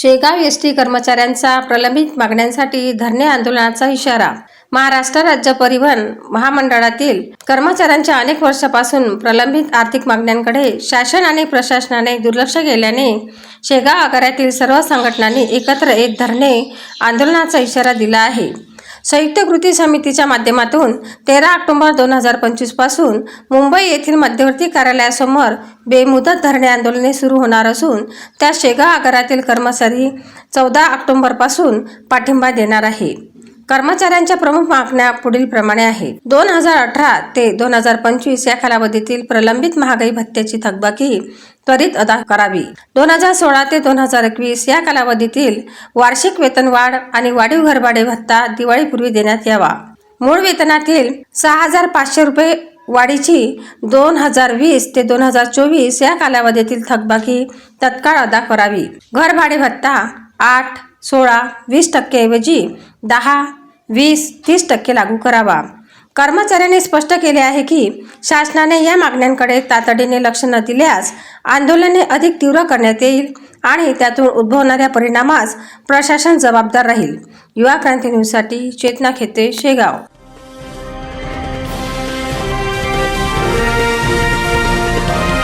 Shegaon S T कर्मचाऱ्यांचा प्रलंबित मागण्यांसाठी धरणे आंदोलनाचा इशारा. महाराष्ट्र राज्य परिवहन महामंडळातील कर्मचाऱ्यांच्या अनेक वर्षापासून प्रलंबित आर्थिक मागण्यांकडे शासन आणि प्रशासनाने दुर्लक्ष केल्याने शेगाव आगारातील सर्व संघटनांनी एकत्र येत धरणे आंदोलनाचा इशारा दिला आहे. संयुक्त कृती समितीच्या माध्यमातून तेरा ऑक्टोबर दोन हजार पंचवीसपासून मुंबई येथील मध्यवर्ती कार्यालयासमोर बेमुदत धरणे आंदोलने सुरू होणार असून त्या शेगाव आगारातील कर्मचारी चौदा ऑक्टोबरपासून पाठिंबा देणार आहे कर्मचाऱ्यांच्या प्रमुख मागण्या पुढील प्रमाणे आहेत. दोन हजार अठरा ते दोन हजार पंचवीस या कालावधीतील प्रलंबित महागाई भत्त्याची थकबाकी त्वरित अदा करावी. दोन हजार सोळा ते दोन हजार एकवीस या कालावधीतील वार्षिक वेतनवाढ आणि वाढीव घरभाडे भत्ता दिवाळीपूर्वी देण्यात यावा. मूळ वेतनातील सहा हजार पाचशे रुपये वाढीची दोन हजार वीस ते दोन हजार चोवीस या कालावधीतील थकबाकी तत्काळ अदा करावी. घरभाडे भत्ता आठ सोळा वीस टक्केऐवजी दहा वीस तीस टक्के लागू करावा. कर्मचाऱ्यांनी स्पष्ट केले आहे की शासनाने या मागण्यांकडे तातडीने लक्ष न दिल्यास आंदोलने अधिक तीव्र करण्यात येईल आणि त्यातून उद्भवणाऱ्या परिणामास प्रशासन जबाबदार राहील. युवा क्रांती न्यूजसाठी चेतना खेते शेगाव.